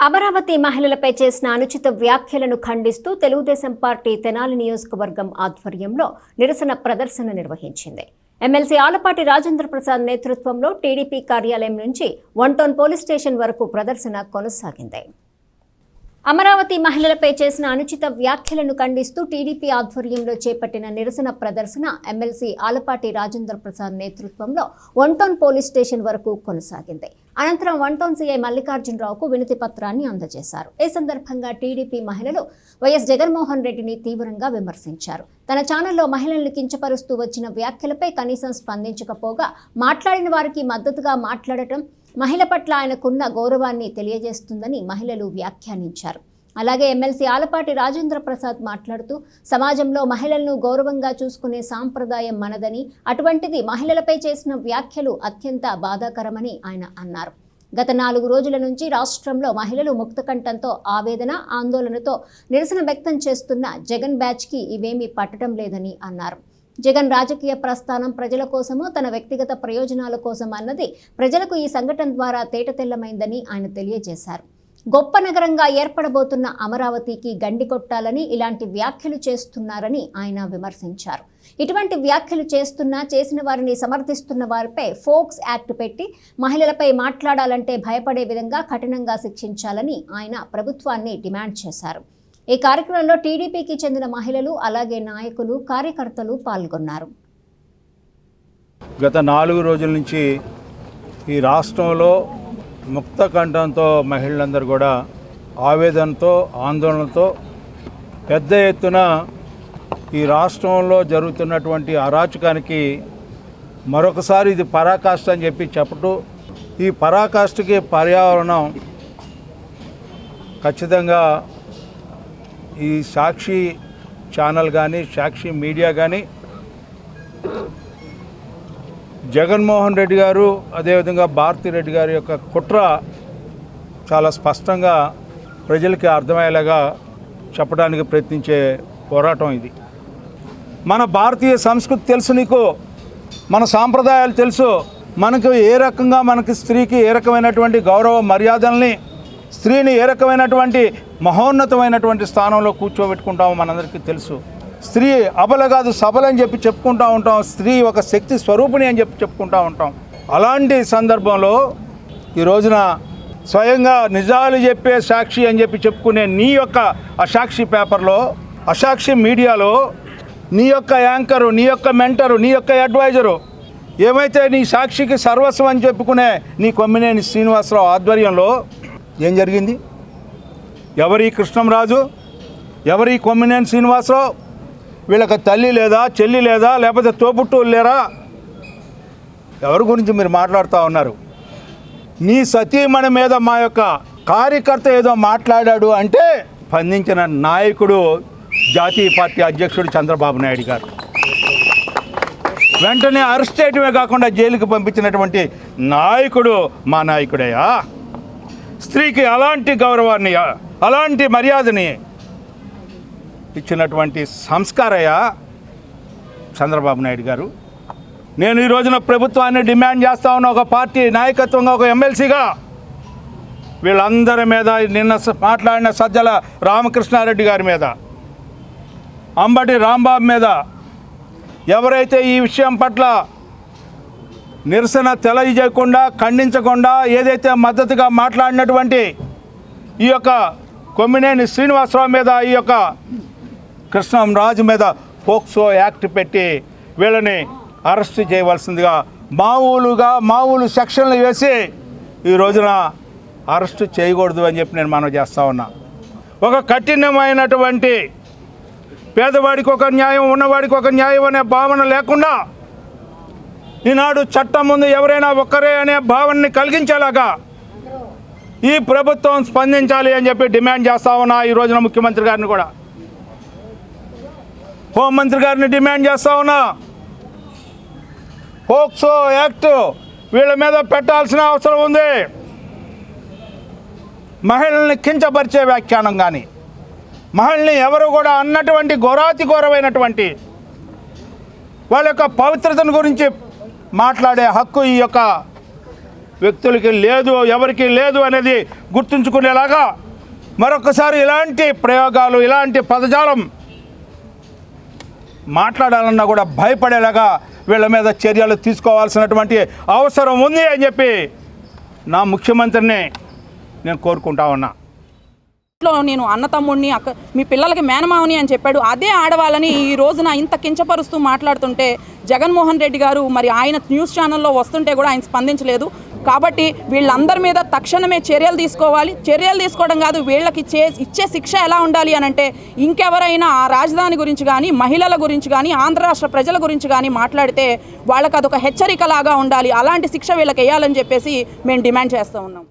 అమరావతి మహిళలపై చేసిన అనుచిత వ్యాఖ్యలను ఖండిస్తూ తెలుగుదేశం పార్టీ తెనాలి నియోజకవర్గం ఆధ్వర్యంలో నిరసన ప్రదర్శన నిర్వహించింది. ఎమ్మెల్సీ ఆలపాటి రాజేంద్ర ప్రసాద్ నేతృత్వంలో టీడీపీ కార్యాలయం నుంచి వన్ టౌన్ పోలీస్ స్టేషన్ వరకు ప్రదర్శన కొనసాగింది. అమరావతి మహిళలపై చేసిన అనుచిత వ్యాఖ్యలను ఖండిస్తూ టీడీపీ ఆధ్వర్యంలో చేపట్టిన నిరసన ప్రదర్శన ఎమ్మెల్సీ ఆలపాటి రాజేంద్ర ప్రసాద్ నేతృత్వంలో వన్ టౌన్ పోలీస్ స్టేషన్ వరకు కొనసాగింది. అనంతరం వన్ టౌన్ సీఐ మల్లికార్జునరావుకు వినతి పత్రాన్ని అందజేశారు. ఈ సందర్భంగా టీడీపీ మహిళలు వైఎస్ జగన్మోహన్ రెడ్డిని తీవ్రంగా విమర్శించారు. తన ఛానల్లో మహిళల్ని కించపరుస్తూ వచ్చిన వ్యాఖ్యలపై కనీసం స్పందించకపోగా మాట్లాడిన వారికి మద్దతుగా మాట్లాడటం మహిళ పట్ల ఆయనకున్న గౌరవాన్ని తెలియజేస్తుందని మహిళలు వ్యాఖ్యానించారు. అలాగే ఎమ్మెల్సీ ఆలపాటి రాజేంద్ర ప్రసాద్ మాట్లాడుతూ సమాజంలో మహిళలను గౌరవంగా చూసుకునే సాంప్రదాయం మనదని అటువంటిది మహిళలపై చేసిన వ్యాఖ్యలు అత్యంత బాధాకరమని ఆయన అన్నారు. గత నాలుగు రోజుల నుంచి రాష్ట్రంలో మహిళలు ముక్తకంఠంతో ఆవేదన ఆందోళనతో నిరసన వ్యక్తం చేస్తున్న జగన్ బ్యాచ్కి ఇవేమీ పట్టడం లేదని అన్నారు. జగన్ రాజకీయ ప్రస్థానం ప్రజల కోసము తన వ్యక్తిగత ప్రయోజనాల కోసం అన్నది ప్రజలకు ఈ సంఘటన ద్వారా తేటతెల్లమైందని ఆయన తెలియజేశారు. గొప్ప నగరంగా ఏర్పడబోతున్న అమరావతికి గండి కొట్టాలని ఇలాంటి వ్యాఖ్యలు చేస్తున్నారని ఆయన విమర్శించారు. ఇటువంటి వ్యాఖ్యలు చేస్తున్నా చేసిన వారిని సమర్థిస్తున్న వారిపై ఫోక్స్ యాక్ట్ పెట్టి మహిళలపై మాట్లాడాలంటే భయపడే విధంగా కఠినంగా శిక్షించాలని ఆయన ప్రభుత్వాన్ని డిమాండ్ చేశారు. ఈ కార్యక్రమంలో టీడీపీకి చెందిన మహిళలు అలాగే నాయకులు కార్యకర్తలు పాల్గొన్నారు. గత నాలుగు రోజుల నుంచి ఈ రాష్ట్రంలో ముక్త కంఠంతో మహిళలందరూ కూడా ఆవేదనతో ఆందోళనతో పెద్ద ఎత్తున ఈ రాష్ట్రంలో జరుగుతున్నటువంటి అరాచకానికి మరొకసారి ఇది పరాకాష్ట అని చెప్పి చెప్పటం. ఈ పరాకాష్ఠకి పర్యావరణం ఖచ్చితంగా ఈ సాక్షి ఛానల్ కానీ సాక్షి మీడియా కానీ జగన్మోహన్ రెడ్డి గారు అదేవిధంగా భారతీ రెడ్డి గారి యొక్క కుట్ర చాలా స్పష్టంగా ప్రజలకి అర్థమయ్యేలాగా చెప్పడానికి ప్రయత్నించే పోరాటం ఇది. మన భారతీయ సంస్కృతి తెలుసు నీకు మన సాంప్రదాయాలు తెలుసు. మనకు ఏ రకంగా మనకి స్త్రీకి ఏ రకమైనటువంటి గౌరవ మర్యాదల్ని స్త్రీని ఏ రకమైనటువంటి మహోన్నతమైనటువంటి స్థానంలో కూర్చోబెట్టుకుంటామో మనందరికీ తెలుసు. స్త్రీ అబల కాదు సబలని చెప్పి చెప్పుకుంటూ ఉంటాం. స్త్రీ ఒక శక్తి స్వరూపిణి అని చెప్పి చెప్పుకుంటూ ఉంటాం. అలాంటి సందర్భంలో ఈ రోజున స్వయంగా నిజాలు చెప్పే సాక్షి అని చెప్పి చెప్పుకునే నీ యొక్క అసాక్షి పేపర్లో అసాక్షి మీడియాలో నీ యొక్క యాంకరు నీ యొక్క మెంటరు నీ యొక్క అడ్వైజరు ఏమైతే నీ సాక్షికి సర్వస్వం అని చెప్పుకునే నీ కొమ్మినేని శ్రీనివాసరావు ఆధ్వర్యంలో ఏం జరిగింది? ఎవరి కృష్ణంరాజు? ఎవరి కొమ్మినేని శ్రీనివాసరావు? వీళ్ళకి తల్లి లేదా చెల్లి లేదా లేకపోతే తోబుట్టువులు లేరా? ఎవరి గురించి మీరు మాట్లాడుతూ ఉన్నారు? నీ సతీమణి మీద మా యొక్క కార్యకర్త ఏదో మాట్లాడాడు అంటే స్పందించిన నాయకుడు జాతీయ పార్టీ అధ్యక్షుడు చంద్రబాబు నాయుడు గారు. వెంటనే అరెస్ట్ చేయటమే కాకుండా జైలుకి పంపించినటువంటి నాయకుడు మా నాయకుడయ్యా. స్త్రీకి అలాంటి గౌరవాన్ని అలాంటి మర్యాదని ఇచ్చినటువంటి సంస్కారయ్య చంద్రబాబు నాయుడు గారు. నేను ఈ రోజున ప్రభుత్వాన్ని డిమాండ్ చేస్తా ఉన్న ఒక పార్టీ నాయకత్వంగా ఒక ఎమ్మెల్సీగా వీళ్ళందరి మీద నిన్న మాట్లాడిన సజ్జల రామకృష్ణారెడ్డి గారి మీద అంబటి రాంబాబు మీద ఎవరైతే ఈ విషయం పట్ల నిరసన తెలియజేయకుండా ఖండించకుండా ఏదైతే మద్దతుగా మాట్లాడినటువంటి ఈ యొక్క కొమ్మినేని శ్రీనివాసరావు మీద ఈ యొక్క కృష్ణంరాజు మీద పోక్సో యాక్ట్ పెట్టి వీళ్ళని అరెస్ట్ చేయవలసిందిగా మామూలుగా మామూలు సెక్షన్లు వేసి ఈ రోజున అరెస్ట్ చేయకూడదు అని చెప్పి నేను మనం చేస్తా ఉన్నా. ఒక కఠినమైనటువంటి పేదవాడికి ఒక న్యాయం ఉన్నవాడికి ఒక న్యాయం అనే భావన లేకుండా ఈనాడు చట్టం ముందు ఎవరైనా ఒక్కరే అనే భావనని కలిగించేలాగా ఈ ప్రభుత్వం స్పందించాలి అని చెప్పి డిమాండ్ చేస్తా ఉన్నా ఈ రోజున ముఖ్యమంత్రి గారిని కూడా. హోంమంత్రి గారిని డిమాండ్ చేస్తా ఉన్నా. పోక్సో యాక్ట్ వీళ్ళ మీద పెట్టాల్సిన అవసరం ఉంది. మహిళల్ని కించపరిచే వ్యాఖ్యానం కానీ మహిళల్ని ఎవరు కూడా అన్నటువంటి ఘోరాతి ఘోరమైనటువంటి వాళ్ళ యొక్క పవిత్రతను గురించి మాట్లాడే హక్కు ఈ యొక్క వ్యక్తులకి లేదు ఎవరికి లేదు అనేది గుర్తుంచుకునేలాగా మరొకసారి ఇలాంటి ప్రయోగాలు ఇలాంటి పదజాలం మాట్లాడాలన్నా కూడా భయపడేలాగా వీళ్ళ మీద చర్యలు తీసుకోవాల్సినటువంటి అవసరం ఉంది అని చెప్పి నా ముఖ్యమంత్రిని నేను కోరుకుంటా ఉన్నా. ఇంట్లో నేను అన్న తమ్ముడిని అక్క మీ పిల్లలకి మేనమావని అని చెప్పాడు. అదే ఆడవాళ్ళని ఈ రోజున ఇంత కించపరుస్తూ మాట్లాడుతుంటే జగన్మోహన్ రెడ్డి గారు మరి ఆయన న్యూస్ ఛానల్లో వస్తుంటే కూడా ఆయన స్పందించలేదు. కాబట్టి వీళ్ళందరి మీద తక్షణమే చర్యలు తీసుకోవాలి. చర్యలు తీసుకోవడం కాదు వీళ్ళకి చే ఇచ్చే శిక్ష ఎలా ఉండాలి అని అంటే ఇంకెవరైనా ఆ రాజధాని గురించి కానీ మహిళల గురించి కానీ ఆంధ్ర రాష్ట్ర ప్రజల గురించి కానీ మాట్లాడితే వాళ్ళకి అదొక హెచ్చరికలాగా ఉండాలి. అలాంటి శిక్ష వీళ్ళకి వేయాలని చెప్పేసి మేము డిమాండ్ చేస్తూ ఉన్నాం.